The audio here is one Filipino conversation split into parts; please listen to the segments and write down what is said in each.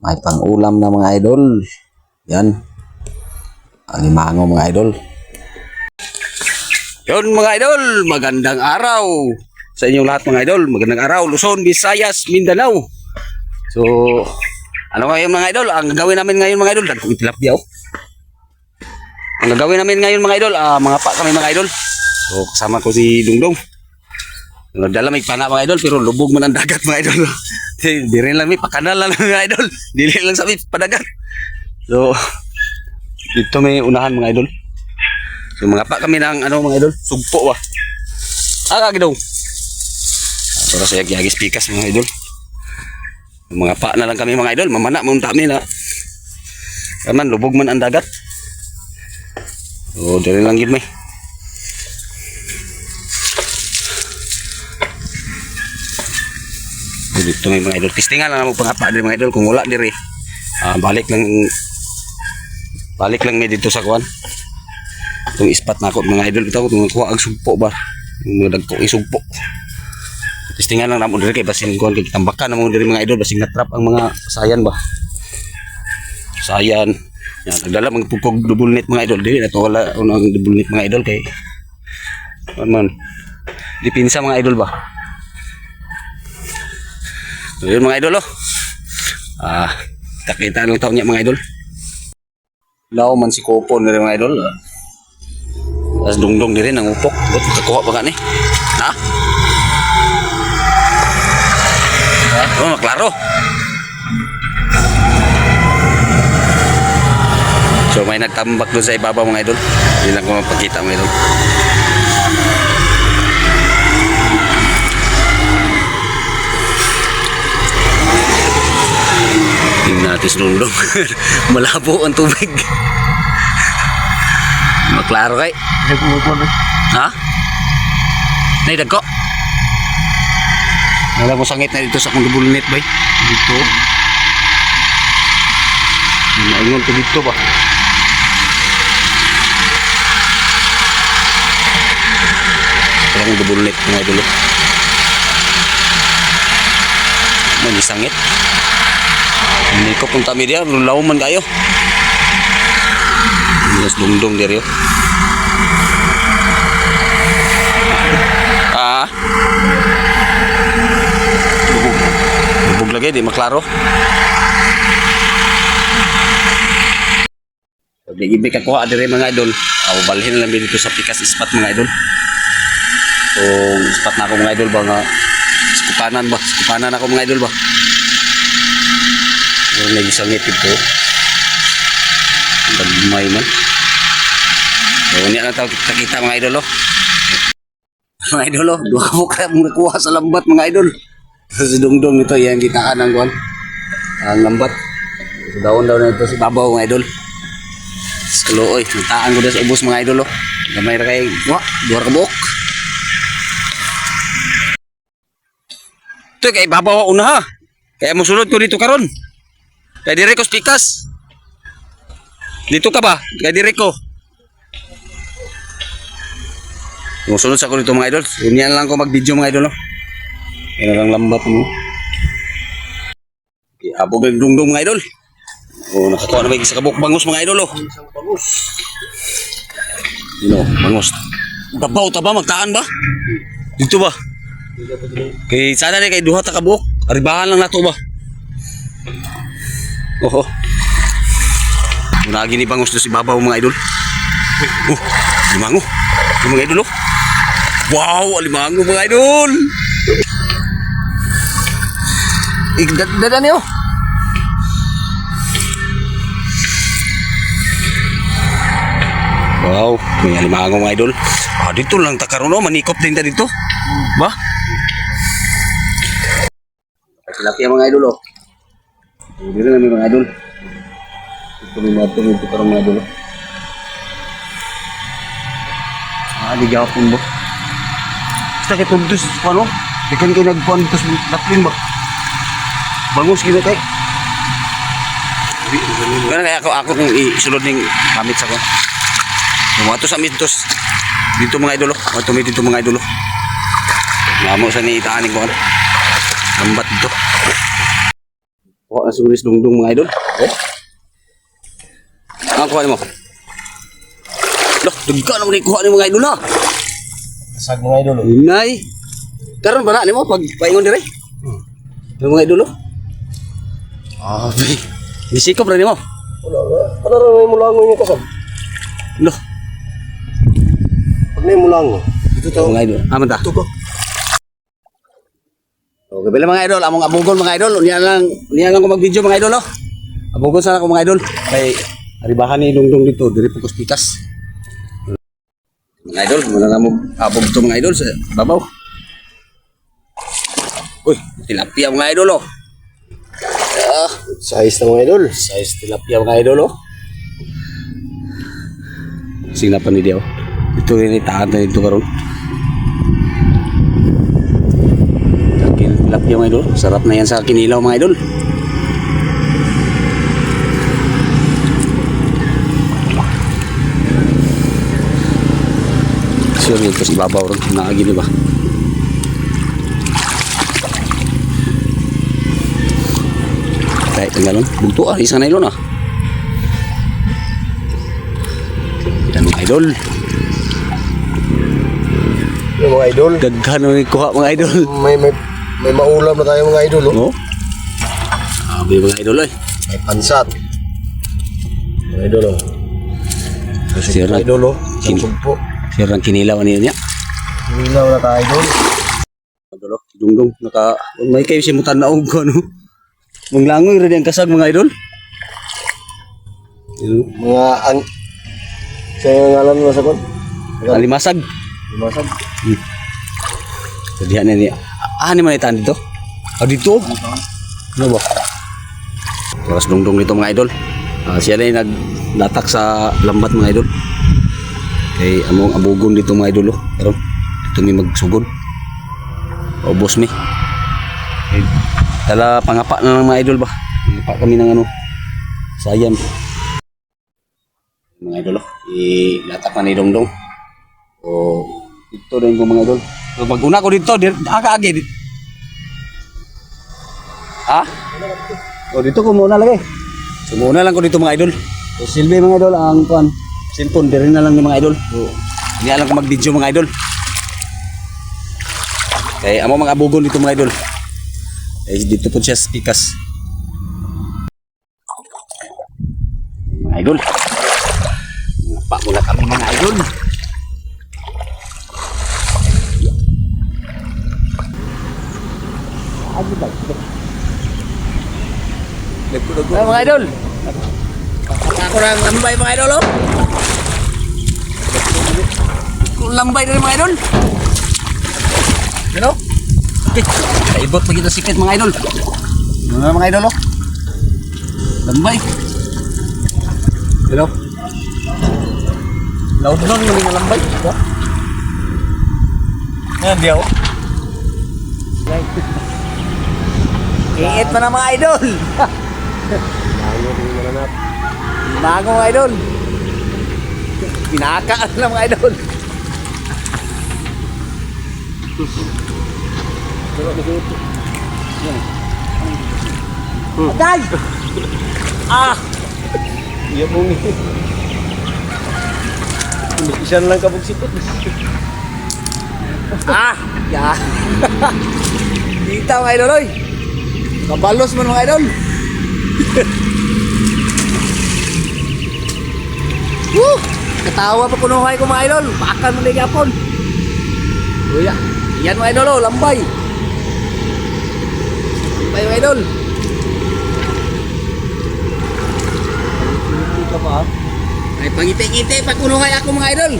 May pang-ulam na mga idol. Yan. Alimango mga idol. Yun mga idol, magandang araw sa inyong lahat mga idol. Magandang araw, Luzon, Visayas, Mindanao. So, ano ngayon mga idol? Ang gagawin namin ngayon mga idol, dagkong tilapia oh. Ang gagawin namin ngayon mga idol, ah, mga pa kami mga idol. So, kasama ko si Dungdong. Nagdala may pana mga idol, pero lubog man ang dagat mga idol. Di di rin lang may pakanal lang mga idol. Dili lang sa padagat. So, dito may unahan mga idol. So, mga pa kami ng ano mga idol, sugpo ba? Kagidong. Ah, Para sa yagi pikas mga idol. Mga pa na lang kami mga idol, mamana mo kami na. Kaman, lubog man ang dagat. So, dali lang yun may. Dito may mga idol. Testingan lang mo pangapa diri mga idol. Kung wala diri ah, balik lang balik lang may dito sa kuan itong ispat na ako mga idol ito kung kuha ang sumpo ba? Mga dagko isumpo testingan lang namo diri kay basin kuan kay tambakan namo diri mga idol. Basin natrap ang mga sayan ba? Sayan. Yan nagdala mga pugkog double net mga idol. Dili na wala unang double net mga idol kay kuan man. Dipinsa mga idol ba So, yun mga idol oh. Ah, takita lang taon niya mga idol. Law man si Kopo na rin mga idol. Ah. Tapos dungdong din ang upok. Ba't kakuha pa ka ni? Ha? Oh, maklaro. So may nagtambak doon sa ibabaw mga idol. Hindi lang ko mapakita mga idol. Si Dungdong. Malabo ang tubig. Maklaro kay. Ha? Nay dagko. Wala mo sangit na dito sa kong net bay. Dito. Naingon ko dito ba? Double net mga idolo. May sangit. Hindi ko punta mi diya, lulaw man kayo. Yes, dungdong diri. Ah. Lubog. Lubog lagi, di maklaro. Pag ibig ka kuha diri mga idol, aw balhin lang dito sa pikas ispat mga idol. So, ispat na ako mga idol ba nga skupanan ba? Skupanan ako mga idol ba? Yung nagisangit ito. Dagmay man. So, niya lang tawag kita, kita mga idol, oh. Mga idol, oh. Dua ko kaya mong nakuha sa lambat, mga idol. Sa dungdong nito, yan kitaan ang kuhan. Ang lambat. So, daon daw na ito si Babaw, mga idol. Sa kalooy, nataan ko na sa ubos, mga idol, oh. Gamay ra kay, wah, duwar ka buok. Ito, kay Babaw una, ha. Kaya mo sunod ko dito karon. Kay dire ko spikas. Dito ka ba? Kay dire ko. Musunod sa ko dito mga idol. Ganyan lang ko mag-video mga idol. No? Yan lang lambat mo. Okay, abog ang dungdong mga idol. Oh, nakakuha na may isa kabuk bangus mga idol. Oh. You know, bangus. Babaw ta ba? Magtaan ba? Dito ba? Kay sana ni kay duha ta kabuk. Aribahan lang nato ba? Oho. Muna gini bangus do si babaw mga idol. Oh, limango. Yung mga idol oh. Wow, alimango mga idol. Igdadada niyo. Wow, may alimango mga idol. Ah, dito lang ta karon oh, manikop din ta dito. Ba? Tilapia mga idol oh. Hindi rin namin mga idol. Ito mga ito, ito parang mga idol. oh. Ah, di gapon ba? Basta kay Tugdos, ano? Di kan kayo nagpuan dito sa laplin ba? Bangus kita kay. Kaya kaya ako, ako kung isulod ng gamit sa ko. Mga to sa mitos. Dito mga idolo. Mga to dito mga idolo. Nga mo sa ni itaan ko. Lambat dito. Kuha na sulis dungdung mga idol. Oh. Ang kuha mo. Loh, dugka naman yung kuha ni mga idol ha. Sag mga idol. Nay. Karon ba na ni mo pag paingon dire? Yung mga idol. Ah, be. Bisikop ra ni mo. Wala, wala. Ano rin mo lang yung kasab? Loh, Pag na mo lang. Ito to. mga idol. Aman ta. Ko. Okay, bala mga idol, among abugol mga idol. Unya lang, unya lang ko mag-video mga idol oh. Abugol sana ko mga idol. Kay aribahan ni Dungdung dito, diri pugos pikas. Mga idol, muna na mo abog to mga idol sa babaw. Uy, tilapia mga idol oh. Ah, Size ng mga idol. size tilapia mga idol oh. Sing pa ni. Ito rin itahan na dito karon. Akin tilapia mga idol. Sarap na yan sa kinilaw mga idol. Sure yun kasi babaw ron. Nakagini ba? Kahit ang galon. Bunto ah. Isang nailon ah. Yan mga idol. Yung mga idol. Daghan mo kuha mga idol. May, may, may maulam na tayo mga idol. Oh. Sabi mga idol ay. May pansat. Mga idol. Oh. Sira. mga idol. Oh. Kin- Kin- po. Sirang kinilaw niya. Hilaw na tayo idol. Idol oh. Dungdong. Naka, may kayo si mutan na og ano. Mong langoy rin ang kasag mga idol. Mga ang... Sa ngalan mo sa kon? Alimasag. Lumasag. Jadi ano niya. Ah, ni man itan dito? Ah, dito? Ano ba? Oras dungdong dito mga idol. Ah, siya na yung naglatak sa lambat mga idol. Kay among abugon dito mga idol. Oh. Pero dito may magsugod. Obos mi. Kay, Tala pangapa na ng mga idol ba? Pangapa kami ng ano. Sayang. Mga idol oh. Ilatak na ni Dongdong. O dito rin ko mga idol. So, pag una ko dito, dir, aga-agi. Di. Ha? O dito ko muna lagay. So muna lang ko dito mga idol. So silbi mga idol ang kuan. Cellphone diri na lang ni mga idol. So hindi alam ko mag-video mga idol. Kaya amo mga abugon dito mga idol. Eh dito po siya spikas. Mga idol. Pa muna kami mga idol. Ay, mga idol. Pakaka ko ng lambay mga idol, oh. Lambay na rin mga idol. Ano? Okay. Kaibot pa kita sikit mga idol. Ano na mga idol, oh. Lambay. Hello? Loud nun yung mga lambay. Diba? Yan, di ako. Iit pa na mga idol. Ano yung mananap? Bago mga idol. Pinakaan lang mga idol. Agay! Ah! Iya mo ni. Isa na lang kabugsitot. Ah! Ya! Kita mga idol oy! Kabalos mo mga idol! Woo! Katawa pa kunuhay ko mga idol! Pakan mo na yapon! Uya! Yan mga idol oh! Lambay! Lambay mga idol! Kita pa. Ay pangiti-ngiti pag kunuhay ako mga idol!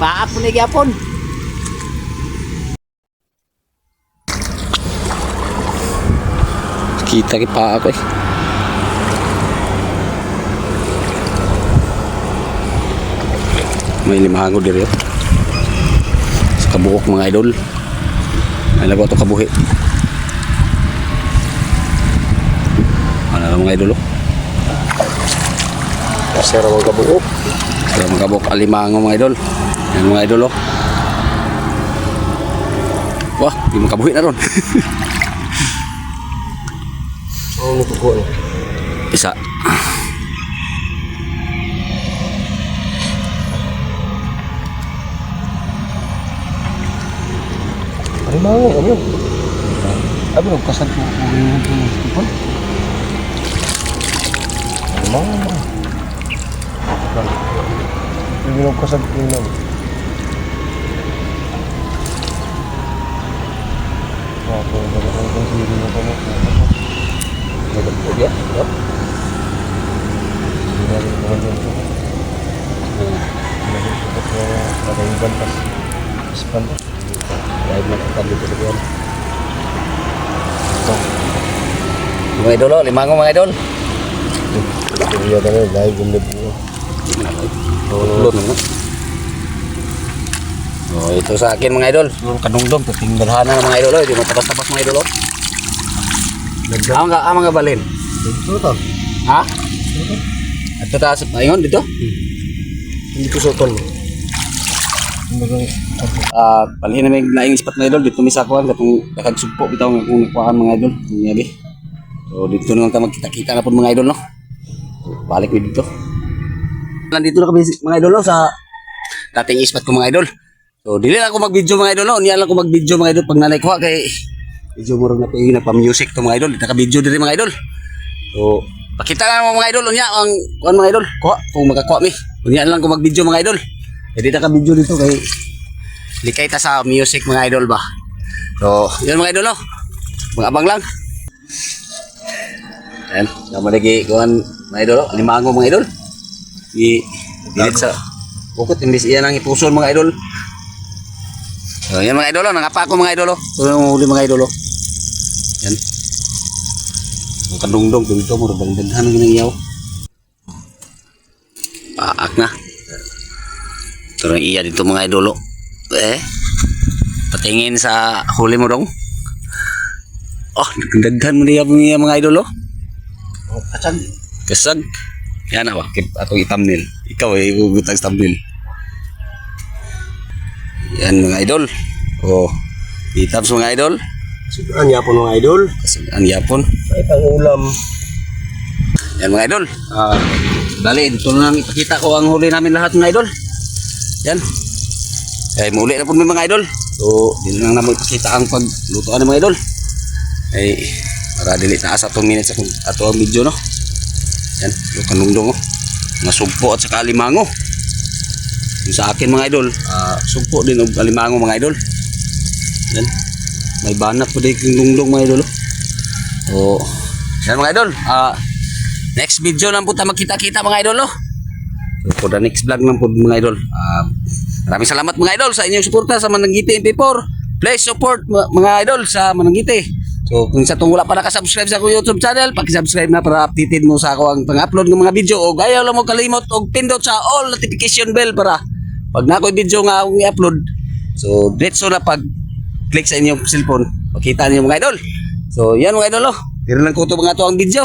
Paak mo na yapon! Kita ki pa ako eh. May limahango diri oh. Sa kabuhok mga idol. Ay lago to kabuhi. Ano mga idol oh. Kasi ramang kabuok. Kaya mga kabuhok alimango mga idol. Yan mga idol oh. Wah, di mo kabuhi na ron. Ang nutuko no. Isa. Ay mga ano. Abi ro kasad ko ko yung tipon. Ay mga. Hindi ro kasad ko yun. Ako na ko ko sige mo ko mo. Nagad ko ya. Yup. Hindi na rin ko mo. Ada yang bantas. Sepan. Live na kita dito dito. Mga idol, oh, limango mga idol. Iya kan live gum dito. Tulot mo. Oh, ito sa akin mga idol. Yung kanungdong, tatinggalhan na mga idol. Oh. Hindi matapas-tapas mga idol. Oh. Ang nga, ang mga balin. Dito to. Ha? At ito taas, ayun dito. Hindi ko sotol. Ah, palhin na may laing spot mga idol. Dito may sakuan, katong nakagsugpo bitaw nga kung nakuhaan mga idol. Ang yabi. So, dito na lang tayo magkita-kita na po mga idol, no? Balik mi dito. Nandito na kami mga idol, no? Sa dating spot ko mga idol. So, dili lang ako mag-video mga idol, no? Niyan lang ako mag-video mga idol pag nanay ko kay medyo murag na pagi nagpa-music to mga idol. Dito ka video diri mga idol. So, pakita na mga idol unya ang kuan mga idol. Kuha kung makakuha mi. Unya lang ko mag-video mga idol. Jadi ta ka video dito kay likay ta sa music mga idol ba. So, yun mga idol no. Mga abang lang. Ayan, naman lagi kuan mga idol, no? limango mga idol. I dilit sa bukot imbis iyan ang ipuson mga idol. So, yan mga idol, no? nangapa ko mga idol. Ito yung huli mga idol. Oh. Yan. Ang kadungdong, dito mo, dagdagan ng ginangyaw. Paak na. Ito rin iya dito mga idolo. Eh, patingin sa huli mo dong. Oh, dagdagan mo niya mga idolo. Kacang. Kasag. Yan na ba? Atong i-thumbnail. Ikaw eh, ibugutang sa thumbnail. Yan mga idol. Oh, itabs mga idol. Sudan ya po mga idol. Ang yapon. Ay pang ulam. Yan mga idol. Ah, dali, dito na lang ipakita ko ang huli namin lahat mga idol. Yan. Ay, muli na po mga idol. So, din lang naman ipakita ang paglutoan ng mga idol. Ay, para dili taas atong minutes akong ato ang video, no? Yan, yung kanungdong, oh. Mga sugpo at saka alimango. Yung sa akin mga idol, ah, sugpo din og alimango mga idol. Yan. May banat po din yung lungdong mga idol, oh. Oh, yan mga idol. Ah, next video lang po tayo magkita-kita mga idol, no? So, for the next vlog lang po mga idol. Ah, maraming salamat mga idol sa inyong suporta sa Mananggiti MP4. Please support mga idol sa Mananggiti. So, kung sa itong wala pa nakasubscribe sa akong YouTube channel, pakisubscribe na para updated mo sa ako ang pang-upload ng mga video. O gaya lang mo kalimot o pindot sa all notification bell para pag na video nga akong i-upload. So, diretso na pag click sa inyong cellphone, makita niyo mga idol. So, yan mga idol. Oh. Pero lang ko ito mga ito ang video.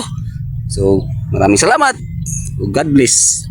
So, maraming salamat. God bless.